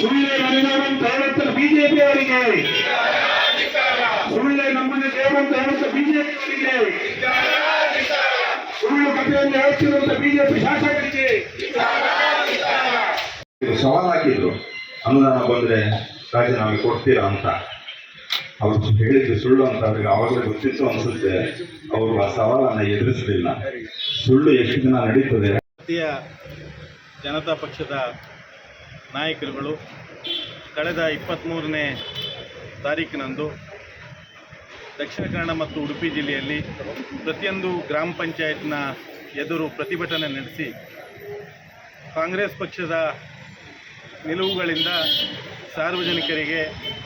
ಸುಳ್ಳೆ ಮನೆಗಳನ್ನು ತಗೊಳ್ಳುತ್ತ ಬಿಜೆಪಿ ಅವರಿಗೆ. ಸುಳ್ಳೆ ನಮ್ಮನೆ ದೇವರು ತಗೊಳ್ಳುತ್ತ ಬಿಜೆಪಿ ಅವರಿಗೆ. ಸುಳ್ಳು ಕಥೆಯನ್ನು ಹೇಳುತ್ತಿರುವಂತ ಬಿಜೆಪಿ ಶಾಸಕರಿಗೆ. ಸವಾಲ್ ಹಾಕಿದ್ರು. ಅನುದಾನ ಬಂದ್ರೆ ರಾಜೀನಾಮೆ ಕೊಡ್ತೀರಾ ಅಂತ. ಅವರು ಹೇಳಿದ್ದು ಸುಳ್ಳು ಅಂತ ಅವ್ರಿಗೆ ಆವಾಗಲೇ ಗೊತ್ತಿತ್ತು ಅನ್ಸುತ್ತೆ. ಅವರು ಆ ಸವಾಲನ್ನ ಎದುರಿಸಲಿಲ್ಲ. ಸುಳ್ಳು ಎಷ್ಟು ದಿನ ನಡೀತದೆ? ಭಾರತೀಯ ಜನತಾ ಪಕ್ಷದ ನಾಯಕರುಗಳು ಕಳೆದ ಇಪ್ಪತ್ತ್ಮೂರನೇ ತಾರೀಕಿನಂದು ದಕ್ಷಿಣ ಕನ್ನಡ ಮತ್ತು ಉಡುಪಿ ಜಿಲ್ಲೆಯಲ್ಲಿ ಪ್ರತಿಯೊಂದು ಗ್ರಾಮ ಪಂಚಾಯತ್ನ ಎದುರು ಪ್ರತಿಭಟನೆ ನಡೆಸಿ ಕಾಂಗ್ರೆಸ್ ಪಕ್ಷದ ನಿಲುವುಗಳಿಂದ ಸಾರ್ವಜನಿಕರಿಗೆ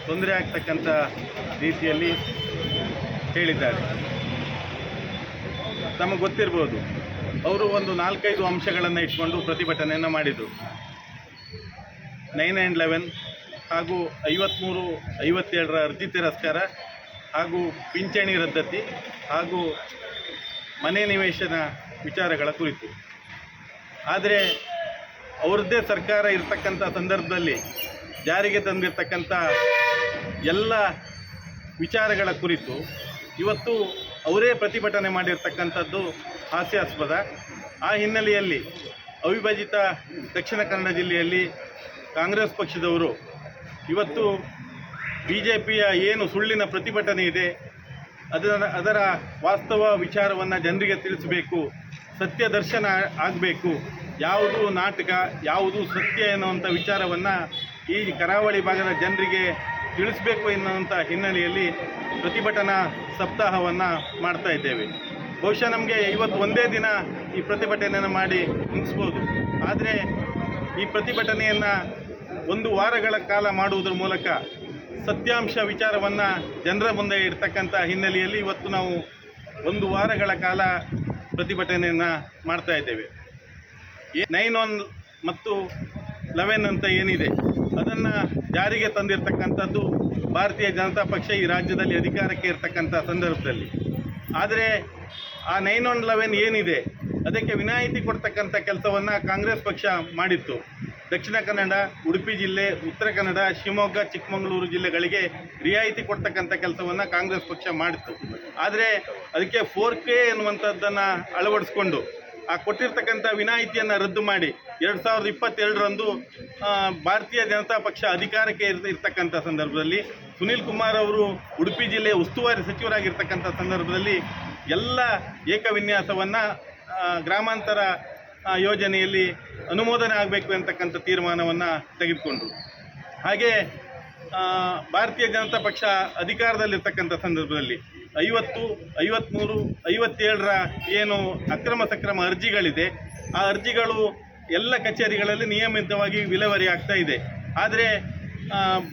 ತೊಂದರೆ ಆಗ್ತಕ್ಕಂಥ ರೀತಿಯಲ್ಲಿ ಹೇಳಿದ್ದಾರೆ. ತಮಗೆ ಗೊತ್ತಿರ್ಬೋದು, ಅವರು ಒಂದು ನಾಲ್ಕೈದು ಅಂಶಗಳನ್ನು ಇಟ್ಕೊಂಡು ಪ್ರತಿಭಟನೆಯನ್ನು ಮಾಡಿದರು. ನೈನ್ ಆ್ಯಂಡ್ ಲೆವೆನ್ ಹಾಗೂ ಐವತ್ತ್ಮೂರು ಐವತ್ತೇಳರ ಅರ್ಜಿ ತಿರಸ್ಕಾರ ಹಾಗೂ ಪಿಂಚಣಿ ರದ್ದತಿ ಹಾಗೂ ಮನೆ ನಿವೇಶನ ವಿಚಾರಗಳ ಕುರಿತು. ಆದರೆ ಅವ್ರದ್ದೇ ಸರ್ಕಾರ ಇರ್ತಕ್ಕಂಥ ಸಂದರ್ಭದಲ್ಲಿ ಜಾರಿಗೆ ತಂದಿರತಕ್ಕಂಥ ಎಲ್ಲ ವಿಚಾರಗಳ ಕುರಿತು ಇವತ್ತು ಅವರೇ ಪ್ರತಿಭಟನೆ ಮಾಡಿರ್ತಕ್ಕಂಥದ್ದು ಹಾಸ್ಯಾಸ್ಪದ. ಆ ಹಿನ್ನೆಲೆಯಲ್ಲಿ ಅವಿಭಜಿತ ದಕ್ಷಿಣ ಕನ್ನಡ ಜಿಲ್ಲೆಯಲ್ಲಿ ಕಾಂಗ್ರೆಸ್ ಪಕ್ಷದವರು ಇವತ್ತು ಬಿ ಜೆ ಪಿಯ ಏನು ಸುಳ್ಳಿನ ಪ್ರತಿಭಟನೆ ಇದೆ, ಅದರ ಅದರ ವಾಸ್ತವ ವಿಚಾರವನ್ನು ಜನರಿಗೆ ತಿಳಿಸಬೇಕು, ಸತ್ಯ ದರ್ಶನ ಆಗಬೇಕು, ಯಾವುದು ನಾಟಕ, ಯಾವುದು ಸತ್ಯ ಎನ್ನುವಂಥ ವಿಚಾರವನ್ನು ಈ ಕರಾವಳಿ ಭಾಗದ ಜನರಿಗೆ ತಿಳಿಸಬೇಕು ಎನ್ನುವಂಥ ಹಿನ್ನೆಲೆಯಲ್ಲಿ ಪ್ರತಿಭಟನಾ ಸಪ್ತಾಹವನ್ನು ಮಾಡ್ತಾ ಇದ್ದೇವೆ. ಬಹುಶಃ ನಮಗೆ ಇವತ್ತು ಒಂದೇ ದಿನ ಈ ಪ್ರತಿಭಟನೆಯನ್ನು ಮಾಡಿ ಮುಗಿಸ್ಬೋದು. ಆದರೆ ಈ ಪ್ರತಿಭಟನೆಯನ್ನು ಒಂದು ವಾರಗಳ ಕಾಲ ಮಾಡುವುದರ ಮೂಲಕ ಸತ್ಯಾಂಶ ವಿಚಾರವನ್ನು ಜನರ ಮುಂದೆ ಇಡ್ತಕ್ಕಂಥ ಹಿನ್ನೆಲೆಯಲ್ಲಿ ಇವತ್ತು ನಾವು ಒಂದು ವಾರಗಳ ಕಾಲ ಪ್ರತಿಭಟನೆಯನ್ನು ಮಾಡ್ತಾ ಇದ್ದೇವೆ. ನೈನ್ ಒನ್ ಮತ್ತು ಲೆವೆನ್ ಅಂತ ಏನಿದೆ, ಅದನ್ನು ಜಾರಿಗೆ ತಂದಿರತಕ್ಕಂಥದ್ದು ಭಾರತೀಯ ಜನತಾ ಪಕ್ಷ ಈ ರಾಜ್ಯದಲ್ಲಿ ಅಧಿಕಾರಕ್ಕೆ ಇರತಕ್ಕಂಥ ಸಂದರ್ಭದಲ್ಲಿ. ಆದರೆ ಆ ನೈನ್ ಒನ್ ಲೆವೆನ್ ಏನಿದೆ, ಅದಕ್ಕೆ ವಿನಾಯಿತಿ ಕೊಡ್ತಕ್ಕಂಥ ಕೆಲಸವನ್ನು ಕಾಂಗ್ರೆಸ್ ಪಕ್ಷ ಮಾಡಿತ್ತು. ದಕ್ಷಿಣ ಕನ್ನಡ, ಉಡುಪಿ ಜಿಲ್ಲೆ, ಉತ್ತರ ಕನ್ನಡ, ಶಿವಮೊಗ್ಗ, ಚಿಕ್ಕಮಗಳೂರು ಜಿಲ್ಲೆಗಳಿಗೆ ರಿಯಾಯಿತಿ ಕೊಡ್ತಕ್ಕಂಥ ಕೆಲಸವನ್ನು ಕಾಂಗ್ರೆಸ್ ಪಕ್ಷ ಮಾಡಿತ್ತು. ಆದರೆ ಅದಕ್ಕೆ ಫೋರ್ ಕೆ ಎನ್ನುವಂಥದ್ದನ್ನು ಅಳವಡಿಸ್ಕೊಂಡು ಆ ಕೊಟ್ಟಿರ್ತಕ್ಕಂಥ ವಿನಾಯಿತಿಯನ್ನು ರದ್ದು ಮಾಡಿ ಎರಡು ಸಾವಿರದ ಇಪ್ಪತ್ತೆರಡರಂದು ಭಾರತೀಯ ಜನತಾ ಪಕ್ಷ ಅಧಿಕಾರಕ್ಕೆ ಇರ್, ಇರ್ತಕ್ಕಂಥ ಸಂದರ್ಭದಲ್ಲಿ ಸುನೀಲ್ ಕುಮಾರ್ ಅವರು ಉಡುಪಿ ಜಿಲ್ಲೆಯ ಉಸ್ತುವಾರಿ ಸಚಿವರಾಗಿರ್ತಕ್ಕಂಥ ಸಂದರ್ಭದಲ್ಲಿ ಎಲ್ಲ ಏಕವಿನ್ಯಾಸವನ್ನು ಗ್ರಾಮಾಂತರ ಯೋಜನೆಯಲ್ಲಿ ಅನುಮೋದನೆ ಆಗಬೇಕು ಅಂತಕ್ಕಂಥ ತೀರ್ಮಾನವನ್ನು ತೆಗೆದುಕೊಂಡ್ರು. ಹಾಗೆ ಭಾರತೀಯ ಜನತಾ ಪಕ್ಷ ಅಧಿಕಾರದಲ್ಲಿರ್ತಕ್ಕಂಥ ಸಂದರ್ಭದಲ್ಲಿ ಐವತ್ತು ಐವತ್ತ್ಮೂರು ಐವತ್ತೇಳರ ಏನು ಅಕ್ರಮ ಸಕ್ರಮ ಅರ್ಜಿಗಳಿದೆ, ಆ ಅರ್ಜಿಗಳು ಎಲ್ಲ ಕಚೇರಿಗಳಲ್ಲಿ ನಿಯಮಿತವಾಗಿ ವಿಲೇವಾರಿ ಆಗ್ತಾ ಇದೆ. ಆದರೆ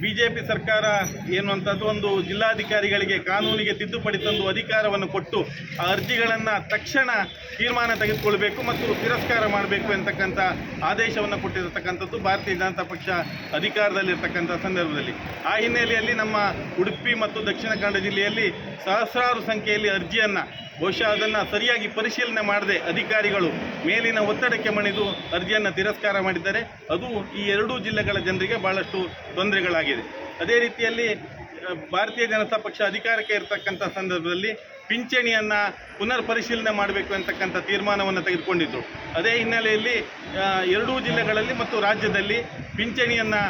ಬಿ ಜೆ ಪಿ ಸರ್ಕಾರ ಏನುವಂಥದ್ದು ಒಂದು ಜಿಲ್ಲಾಧಿಕಾರಿಗಳಿಗೆ ಕಾನೂನಿಗೆ ತಿದ್ದುಪಡಿ ತಂದು ಅಧಿಕಾರವನ್ನು ಕೊಟ್ಟು ಆ ಅರ್ಜಿಗಳನ್ನು ತಕ್ಷಣ ತೀರ್ಮಾನ ತೆಗೆದುಕೊಳ್ಬೇಕು ಮತ್ತು ತಿರಸ್ಕಾರ ಮಾಡಬೇಕು ಎಂತಕ್ಕಂಥ ಆದೇಶವನ್ನು ಕೊಟ್ಟಿರತಕ್ಕಂಥದ್ದು ಭಾರತೀಯ ಜನತಾ ಪಕ್ಷ ಅಧಿಕಾರದಲ್ಲಿರ್ತಕ್ಕಂಥ ಸಂದರ್ಭದಲ್ಲಿ. ಆ ಹಿನ್ನೆಲೆಯಲ್ಲಿ ನಮ್ಮ ಉಡುಪಿ ಮತ್ತು ದಕ್ಷಿಣ ಕನ್ನಡ ಜಿಲ್ಲೆಯಲ್ಲಿ ಸಹಸ್ರಾರು ಸಂಖ್ಯೆಯಲ್ಲಿ ಅರ್ಜಿಯನ್ನು ಬಹುಶಃ ಅದನ್ನು ಸರಿಯಾಗಿ ಪರಿಶೀಲನೆ ಮಾಡದೆ ಅಧಿಕಾರಿಗಳು ಮೇಲಿನ ಒತ್ತಡಕ್ಕೆ ಮಣಿದು ಅರ್ಜಿಯನ್ನು ತಿರಸ್ಕಾರ ಮಾಡಿದ್ದಾರೆ. ಅದು ಈ ಎರಡೂ ಜಿಲ್ಲೆಗಳ ಜನರಿಗೆ ಭಾಳಷ್ಟು ತೊಂದರೆಗಳಾಗಿದೆ. ಅದೇ ರೀತಿಯಲ್ಲಿ ಭಾರತೀಯ ಜನತಾ ಪಕ್ಷ ಅಧಿಕಾರಕ್ಕೆ ಇರತಕ್ಕಂಥ ಸಂದರ್ಭದಲ್ಲಿ ಪಿಂಚಣಿಯನ್ನು ಪುನರ್ ಪರಿಶೀಲನೆ ಮಾಡಬೇಕು ಅಂತಕ್ಕಂಥ ತೀರ್ಮಾನವನ್ನು ತೆಗೆದುಕೊಂಡಿದ್ದರು ಅದೇ ಹಿನ್ನೆಲೆಯಲ್ಲಿ ಎರಡೂ ಜಿಲ್ಲೆಗಳಲ್ಲಿ ಮತ್ತು ರಾಜ್ಯದಲ್ಲಿ ಪಿಂಚಣಿಯನ್ನು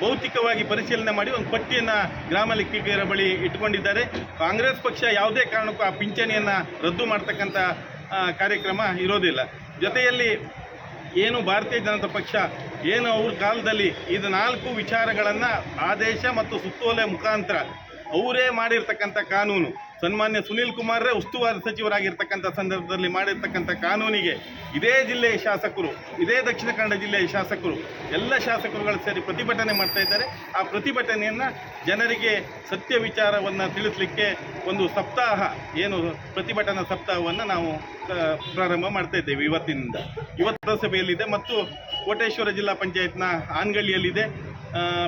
ಭೌತಿಕವಾಗಿ ಪರಿಶೀಲನೆ ಮಾಡಿ ಒಂದು ಪಟ್ಟಿಯನ್ನು ಗ್ರಾಮ ಲೆಕ್ಕಿಗರ ಬಳಿ ಇಟ್ಕೊಂಡಿದ್ದಾರೆ. ಕಾಂಗ್ರೆಸ್ ಪಕ್ಷ ಯಾವುದೇ ಕಾರಣಕ್ಕೂ ಆ ಪಿಂಚಣಿಯನ್ನು ರದ್ದು ಮಾಡ್ತಕ್ಕಂಥ ಕಾರ್ಯಕ್ರಮ ಇರೋದಿಲ್ಲ. ಜೊತೆಯಲ್ಲಿ ಏನು ಭಾರತೀಯ ಜನತಾ ಪಕ್ಷ ಏನು ಅವ್ರ ಕಾಲದಲ್ಲಿ ಇದು ನಾಲ್ಕು ವಿಚಾರಗಳನ್ನು ಆದೇಶ ಮತ್ತು ಸುತ್ತೋಲೆ ಮುಖಾಂತರ ಅವರೇ ಮಾಡಿರ್ತಕ್ಕಂಥ ಕಾನೂನು. ಸನ್ಮಾನ್ಯ ಸುನೀಲ್ ಕುಮಾರ್ರೇ ಉಸ್ತುವಾರಿ ಸಚಿವರಾಗಿರ್ತಕ್ಕಂಥ ಸಂದರ್ಭದಲ್ಲಿ ಮಾಡಿರ್ತಕ್ಕಂಥ ಕಾನೂನಿಗೆ ಇದೇ ಜಿಲ್ಲೆಯ ಶಾಸಕರು ಇದೇ ದಕ್ಷಿಣ ಕನ್ನಡ ಜಿಲ್ಲೆಯ ಶಾಸಕರು ಎಲ್ಲ ಶಾಸಕರುಗಳು ಸೇರಿ ಪ್ರತಿಭಟನೆ ಮಾಡ್ತಾ ಇದ್ದಾರೆ. ಆ ಪ್ರತಿಭಟನೆಯನ್ನು ಜನರಿಗೆ ಸತ್ಯ ವಿಚಾರವನ್ನು ತಿಳಿಸಲಿಕ್ಕೆ ಒಂದು ಸಪ್ತಾಹ ಏನು ಪ್ರತಿಭಟನಾ ಸಪ್ತಾಹವನ್ನು ನಾವು ಪ್ರಾರಂಭ ಮಾಡ್ತಾ ಇದ್ದೇವೆ ಇವತ್ತಿನಿಂದ. ಇವತ್ತು ಸಭೆಯಲ್ಲಿದೆ ಮತ್ತು ಕೋಟೇಶ್ವರ ಜಿಲ್ಲಾ ಪಂಚಾಯತ್ನ ಆನ್ಗಳ್ಳಿಯಲ್ಲಿದೆ. ಆ,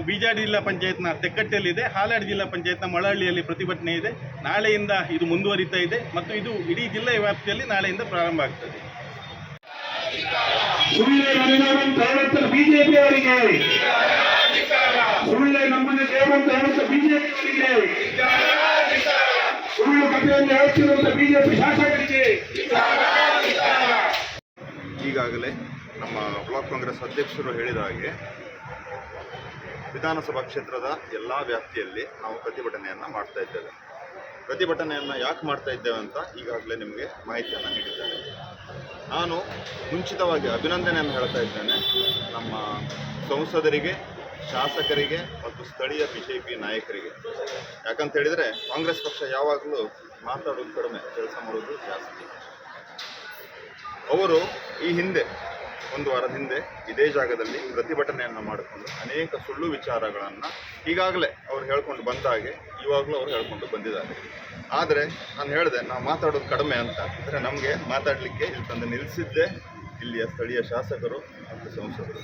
ಬೀಜಾಡಿ ಜಿಲ್ಲಾ ಪಂಚಾಯತ್ನ ತೆಕ್ಕಟ್ಟೆಯಲ್ಲಿದೆ ಹಾಲಾಡ್ ಜಿಲ್ಲಾ ಪಂಚಾಯತ್ನ ಮಳಹಳ್ಳಿಯಲ್ಲಿ ಪ್ರತಿಭಟನೆ ಇದೆ. ನಾಳೆಯಿಂದ ಇದು ಮುಂದುವರಿತಾ ಇದೆ ಮತ್ತು ಇದು ಇಡೀ ಜಿಲ್ಲೆಯ ವ್ಯಾಪ್ತಿಯಲ್ಲಿ ನಾಳೆಯಿಂದ ಪ್ರಾರಂಭ ಆಗ್ತದೆ. ಸುಳ್ಳೆ ಮನೆಯವರಂತ ಹೇಳುತ್ತ ಬಿಜೆಪಿ ಅವರಿಗೆ. ಸುಳ್ಳೆ ನಮ್ಮನೆ ದೇವಂತ ಹೇಳುತ್ತ ಬಿಜೆಪಿ ಅವರಿಗೆ. ಸುಳ್ಳು ಕಥೆಯನ್ನು ಹೇಳ್ತಿರುವಂತ ಬಿಜೆಪಿ ಶಾಸಕರಿಗೆ. ಈಗಾಗಲೇ ನಮ್ಮ ಬ್ಲಾಕ್ ಕಾಂಗ್ರೆಸ್ ಅಧ್ಯಕ್ಷರು ಹೇಳಿದ ಹಾಗೆ ವಿಧಾನಸಭಾ ಕ್ಷೇತ್ರದ ಎಲ್ಲ ವ್ಯಾಪ್ತಿಯಲ್ಲಿ ನಾವು ಪ್ರತಿಭಟನೆಯನ್ನು ಮಾಡ್ತಾ ಇದ್ದೇವೆ. ಪ್ರತಿಭಟನೆಯನ್ನು ಯಾಕೆ ಮಾಡ್ತಾ ಇದ್ದೇವೆ ಅಂತ ಈಗಾಗಲೇ ನಿಮಗೆ ಮಾಹಿತಿಯನ್ನು ನೀಡಿದ್ದೇನೆ. ನಾನು ಮುಂಚಿತವಾಗಿ ಅಭಿನಂದನೆಯನ್ನು ಹೇಳ್ತಾ ಇದ್ದೇನೆ. ನಮ್ಮ ಸಂಸದರಿಗೆ, ಶಾಸಕರಿಗೆ ಮತ್ತು ಸ್ಥಳೀಯ ಬಿ ಜೆ ಪಿ ನಾಯಕರಿಗೆ. ಯಾಕಂತ ಹೇಳಿದರೆ ಕಾಂಗ್ರೆಸ್ ಪಕ್ಷ ಯಾವಾಗಲೂ ಮಾತಾಡೋದು ಕಡಿಮೆ, ಕೆಲಸ ಮಾಡೋದು ಜಾಸ್ತಿ. ಅವರು ಈ ಹಿಂದೆ ಒಂದು ವಾರದ ಹಿಂದೆ ಇದೇ ಜಾಗದಲ್ಲಿ ಪ್ರತಿಭಟನೆಯನ್ನು ಮಾಡಿಕೊಂಡು ಅನೇಕ ಸುಳ್ಳು ವಿಚಾರಗಳನ್ನು ಈಗಾಗಲೇ ಅವ್ರು ಹೇಳ್ಕೊಂಡು ಬಂದ ಹಾಗೆ ಇವಾಗಲೂ ಅವ್ರು ಹೇಳ್ಕೊಂಡು ಬಂದಿದ್ದಾರೆ. ಆದರೆ ನಾನು ಹೇಳಿದೆ, ನಾವು ಮಾತಾಡೋದು ಕಡಿಮೆ ಅಂತ. ಅಂದರೆ ನಮಗೆ ಮಾತಾಡಲಿಕ್ಕೆ ಇಲ್ಲಿ ತಂದು ನಿಲ್ಲಿಸಿದ್ದೇ ಇಲ್ಲಿಯ ಸ್ಥಳೀಯ ಶಾಸಕರು ಮತ್ತು ಸಂಸದರು.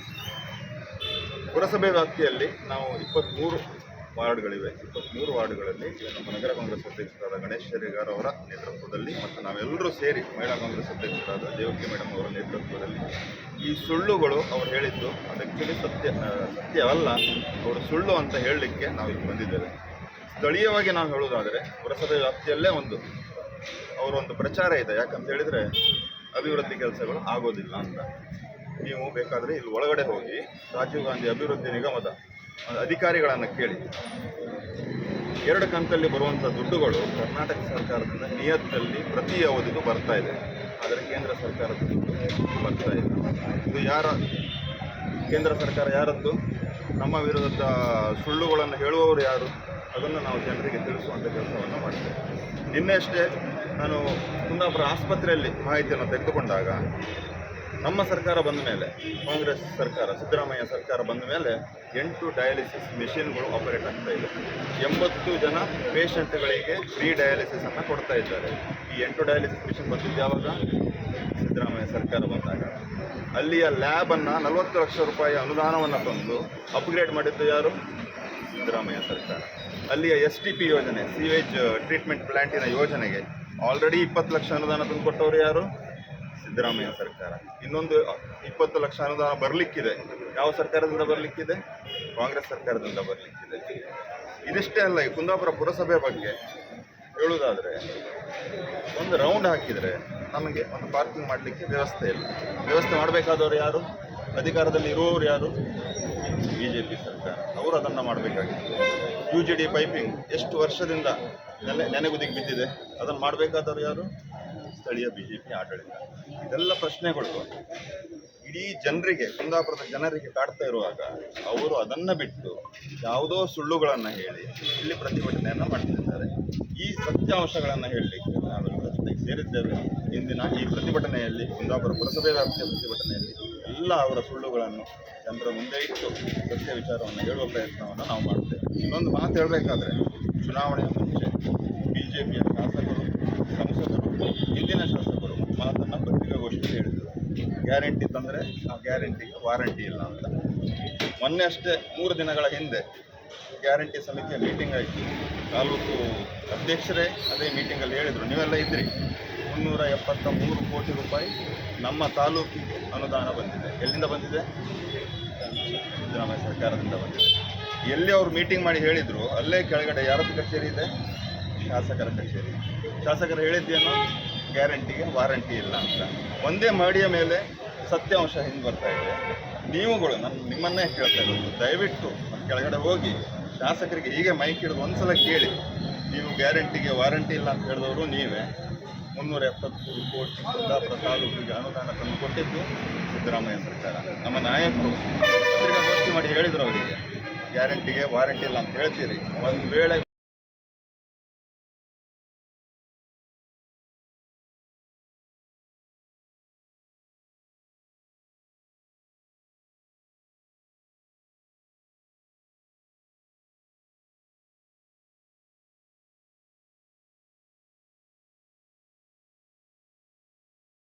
ಪುರಸಭೆ ವ್ಯಾಪ್ತಿಯಲ್ಲಿ ನಾವು ಇಪ್ಪತ್ತ್ಮೂರು ವಾರ್ಡ್ಗಳಿವೆ. ಇಪ್ಪತ್ತ್ಮೂರು ವಾರ್ಡ್ಗಳಲ್ಲಿ ನಮ್ಮ ನಗರ ಕಾಂಗ್ರೆಸ್ ಅಧ್ಯಕ್ಷರಾದ ಗಣೇಶ್ ಶೆರಿಗಾರ್ ಅವರ ನೇತೃತ್ವದಲ್ಲಿ ಮತ್ತು ನಾವೆಲ್ಲರೂ ಸೇರಿ ಮಹಿಳಾ ಕಾಂಗ್ರೆಸ್ ಅಧ್ಯಕ್ಷರಾದ ದೇವಕಿ ಮೇಡಮ್ ಅವರ ನೇತೃತ್ವದಲ್ಲಿ ಈ ಸುಳ್ಳುಗಳು ಅವ್ರು ಹೇಳಿದ್ದು ಅದಕ್ಕೆ ಸತ್ಯ ಸತ್ಯವಲ್ಲ ಅವರು ಸುಳ್ಳು ಅಂತ ಹೇಳಲಿಕ್ಕೆ ನಾವು ಇಲ್ಲಿ ಬಂದಿದ್ದೇವೆ. ಸ್ಥಳೀಯವಾಗಿ ನಾವು ಹೇಳೋದಾದರೆ ಪುರಸಭೆ ವ್ಯಾಪ್ತಿಯಲ್ಲೇ ಒಂದು ಅವರೊಂದು ಪ್ರಚಾರ ಇದೆ. ಯಾಕಂತ ಹೇಳಿದರೆ ಅಭಿವೃದ್ಧಿ ಕೆಲಸಗಳು ಆಗೋದಿಲ್ಲ ಅಂತ. ನೀವು ಬೇಕಾದರೆ ಇಲ್ಲಿ ಒಳಗಡೆ ಹೋಗಿ ರಾಜೀವ್ ಗಾಂಧಿ ಅಭಿವೃದ್ಧಿ ನಿಗಮದ ಅಧಿಕಾರಿಗಳನ್ನು ಕೇಳಿ. ಎರಡು ಕಂತಲ್ಲಿ ಬರುವಂಥ ದುಡ್ಡುಗಳು ಕರ್ನಾಟಕ ಸರ್ಕಾರದಿಂದ ನಿಯತ್ತಲ್ಲಿ ಪ್ರತಿ ಅವಧಿಗೂ ಬರ್ತಾ ಇದೆ. ಆದರೆ ಕೇಂದ್ರ ಸರ್ಕಾರದ ಬರ್ತಾ ಇದೆ ಇದು ಯಾರ, ಕೇಂದ್ರ ಸರ್ಕಾರ ಯಾರದ್ದು? ನಮ್ಮ ವಿರುದ್ಧ ಸುಳ್ಳುಗಳನ್ನು ಹೇಳುವವರು ಯಾರು? ಅದನ್ನು ನಾವು ಜನರಿಗೆ ತಿಳಿಸುವಂಥ ಕೆಲಸವನ್ನು ಮಾಡ್ತೇವೆ. ನಿನ್ನೆ ಅಷ್ಟೇ ನಾನು ಕುಂದಾಪುರ ಆಸ್ಪತ್ರೆಯಲ್ಲಿ ಮಾಹಿತಿಯನ್ನು ತೆಗೆದುಕೊಂಡಾಗ ನಮ್ಮ ಸರ್ಕಾರ ಬಂದ ಮೇಲೆ, ಕಾಂಗ್ರೆಸ್ ಸರ್ಕಾರ, ಸಿದ್ದರಾಮಯ್ಯ ಸರ್ಕಾರ ಬಂದ ಮೇಲೆ ಎಂಟು ಡಯಾಲಿಸಿಸ್ ಮೆಷಿನ್ಗಳು ಆಪರೇಟ್ ಆಗ್ತಾ ಇದೆ. ಎಂಬತ್ತು ಜನ ಪೇಷಂಟ್ಗಳಿಗೆ ಫ್ರೀ ಡಯಾಲಿಸಿಸ್ ಡಯಾಲಿಸಿಸನ್ನು ಕೊಡ್ತಾ ಇದ್ದಾರೆ. ಈ ಎಂಟು ಡಯಾಲಿಸಿಸ್ ಮಿಷಿನ್ ಬಂದಿದ್ದು ಯಾವಾಗ? ಸಿದ್ದರಾಮಯ್ಯ ಸರ್ಕಾರ ಬಂದಾಗ. ಅಲ್ಲಿಯ ಲ್ಯಾಬನ್ನು ನಲವತ್ತು ಲಕ್ಷ ರೂಪಾಯಿ ಅನುದಾನವನ್ನು ತಂದು ಅಪ್ಗ್ರೇಡ್ ಮಾಡಿದ್ದು ಯಾರು? ಸಿದ್ದರಾಮಯ್ಯ ಸರ್ಕಾರ. ಅಲ್ಲಿಯ ಎಸ್ ಟಿ ಪಿ ಯೋಜನೆ ಸಿವೇಜ್ ಟ್ರೀಟ್ಮೆಂಟ್ ಪ್ಲ್ಯಾಂಟಿನ ಯೋಜನೆಗೆ ಆಲ್ರೆಡಿ ಇಪ್ಪತ್ತು ಲಕ್ಷ ಅನುದಾನ ತಂದು ಕೊಟ್ಟವರು ಯಾರು? ಸಿದ್ದರಾಮಯ್ಯ ಸರ್ಕಾರ. ಇನ್ನೊಂದು ಇಪ್ಪತ್ತು ಲಕ್ಷ ಅನುದಾನ ಬರಲಿಕ್ಕಿದೆ. ಯಾವ ಸರ್ಕಾರದಿಂದ ಬರಲಿಕ್ಕಿದೆ? ಕಾಂಗ್ರೆಸ್ ಸರ್ಕಾರದಿಂದ ಬರಲಿಕ್ಕಿದೆ. ಇದಿಷ್ಟೇ ಅಲ್ಲ, ಈ ಕುಂದಾಪುರ ಪುರಸಭೆ ಬಗ್ಗೆ ಹೇಳುವುದಾದರೆ, ಒಂದು ರೌಂಡ್ ಹಾಕಿದರೆ ನಮಗೆ ಒಂದು ಪಾರ್ಕಿಂಗ್ ಮಾಡಲಿಕ್ಕೆ ವ್ಯವಸ್ಥೆ ಇಲ್ಲ. ವ್ಯವಸ್ಥೆ ಮಾಡಬೇಕಾದವರು ಯಾರು? ಅಧಿಕಾರದಲ್ಲಿ ಇರುವವರು ಯಾರು? ಬಿ ಜೆ ಪಿ ಸರ್ಕಾರ. ಅವರು ಅದನ್ನು ಮಾಡಬೇಕಾಗಿತ್ತು. ಯು ಜಿ ಡಿ ಪೈಪಿಂಗ್ ಎಷ್ಟು ವರ್ಷದಿಂದ ನೆನೆ ನೆನೆಗುದಿಗೆ ಬಿದ್ದಿದೆ, ಅದನ್ನು ಮಾಡಬೇಕಾದವರು ಯಾರು? ಸ್ಥಳೀಯ ಬಿ ಜೆ ಪಿ ಆಡಳಿತ. ಇದೆಲ್ಲ ಪ್ರಶ್ನೆಗಳು. ಇಡೀ ಜನರಿಗೆ, ಕುಂದಾಪುರದ ಜನರಿಗೆ ಕಾಡ್ತಾ ಇರುವಾಗ ಅವರು ಅದನ್ನು ಬಿಟ್ಟು ಯಾವುದೋ ಸುಳ್ಳುಗಳನ್ನು ಹೇಳಿ, ಇಲ್ಲಿ ಪ್ರತಿಭಟನೆಯನ್ನು ಮಾಡ್ತಿದ್ದಾರೆ. ಈ ಸತ್ಯಾಂಶಗಳನ್ನು ಹೇಳಲಿಕ್ಕೆ ನಾವು ಜೊತೆಗೆ ಸೇರಿದ್ದೇವೆ. ಇಂದಿನ ಈ ಪ್ರತಿಭಟನೆಯಲ್ಲಿ, ಕುಂದಾಪುರ ಪುರಸಭೆ ವ್ಯಾಪ್ತಿಯ ಪ್ರತಿಭಟನೆಯಲ್ಲಿ ಎಲ್ಲ ಅವರ ಸುಳ್ಳುಗಳನ್ನು ಜನರ ಮುಂದೆ ಇಟ್ಟು ಸತ್ಯ ವಿಚಾರವನ್ನು ಹೇಳುವ ಪ್ರಯತ್ನವನ್ನು ನಾವು ಮಾಡ್ತೇವೆ. ಇನ್ನೊಂದು ಮಾತು ಹೇಳಬೇಕಾದ್ರೆ, ಚುನಾವಣೆಯ ಮುಂಚೆ ಬಿ ಜೆ ಪಿಯ ಶಾಸಕರು ಸಂಸದರು ಹಿಂದಿನ ಶಾಸಕರು ಮಾತನ್ನು ಪತ್ರಿಕಾಗೋಷ್ಠಿಯಲ್ಲಿ ಹೇಳಿದರು ಗ್ಯಾರಂಟಿ ತಂದರೆ ಆ ಗ್ಯಾರಂಟಿಗೆ ವಾರಂಟಿ ಇಲ್ಲ ಅಂತ. ಮೊನ್ನೆ ಅಷ್ಟೇ ಮೂರು ದಿನಗಳ ಹಿಂದೆ ಗ್ಯಾರಂಟಿ ಸಮಿತಿಯ ಮೀಟಿಂಗ್ ಆಯಿತು. ತಾಲೂಕು ಅಧ್ಯಕ್ಷರೇ ಅದೇ ಮೀಟಿಂಗಲ್ಲಿ ಹೇಳಿದರು. ನೀವೆಲ್ಲ ಇದ್ರಿ ಮುನ್ನೂರ ಎಪ್ಪತ್ತ ಮೂರು ಕೋಟಿ ರೂಪಾಯಿ ನಮ್ಮ ತಾಲೂಕಿಗೆ ಅನುದಾನ ಬಂದಿದೆ. ಎಲ್ಲಿಂದ ಬಂದಿದೆ? ಸಿದ್ದರಾಮಯ್ಯ ಸರ್ಕಾರದಿಂದ ಬಂದಿದೆ. ಎಲ್ಲಿ ಅವರು ಮೀಟಿಂಗ್ ಮಾಡಿ ಹೇಳಿದರು, ಅಲ್ಲೇ ಕೆಳಗಡೆ ಯಾರದ್ದು ಕಚೇರಿ ಇದೆ? ಶಾಸಕರ ಕಚೇರಿ. ಶಾಸಕರು ಹೇಳಿದ್ದೇನು? ಗ್ಯಾರಂಟಿಗೆ ವಾರಂಟಿ ಇಲ್ಲ ಅಂತ. ಒಂದೇ ಮಾಡಿಯ ಮೇಲೆ ಸತ್ಯಾಂಶ ಹಿಂಗೆ ಬರ್ತಾ ಇದೆ. ನೀವುಗಳು ನಾನು ನಿಮ್ಮನ್ನೇ ಕೇಳ್ತಾ ಇರೋದು. ದಯವಿಟ್ಟು ಕೆಳಗಡೆ ಹೋಗಿ ಶಾಸಕರಿಗೆ ಹೀಗೆ ಮೈಕ್ ಹಿಡಿದು ಒಂದ್ಸಲ ಕೇಳಿ. ನೀವು ಗ್ಯಾರಂಟಿಗೆ ವಾರಂಟಿ ಇಲ್ಲ ಅಂತ ಹೇಳಿದವರು ನೀವೇ. ಮುನ್ನೂರ ಎಪ್ಪತ್ತು ಕೋಟಿ ಕುಂದಾಪುರ ತಾಲೂಕಿಗೆ ಅನುದಾನ ತಂದು ಕೊಟ್ಟಿದ್ದು ಸಿದ್ದರಾಮಯ್ಯ ಸರ್ಕಾರ. ನಮ್ಮ ನಾಯಕರು ಪತ್ರಿಕಾಗೋಷ್ಠಿ ಮಾಡಿ ಹೇಳಿದರು ಅವರಿಗೆ. ಗ್ಯಾರಂಟಿಗೆ ವಾರಂಟಿ ಇಲ್ಲ ಅಂತ ಹೇಳ್ತೀರಿ. ಒಂದು ವೇಳೆ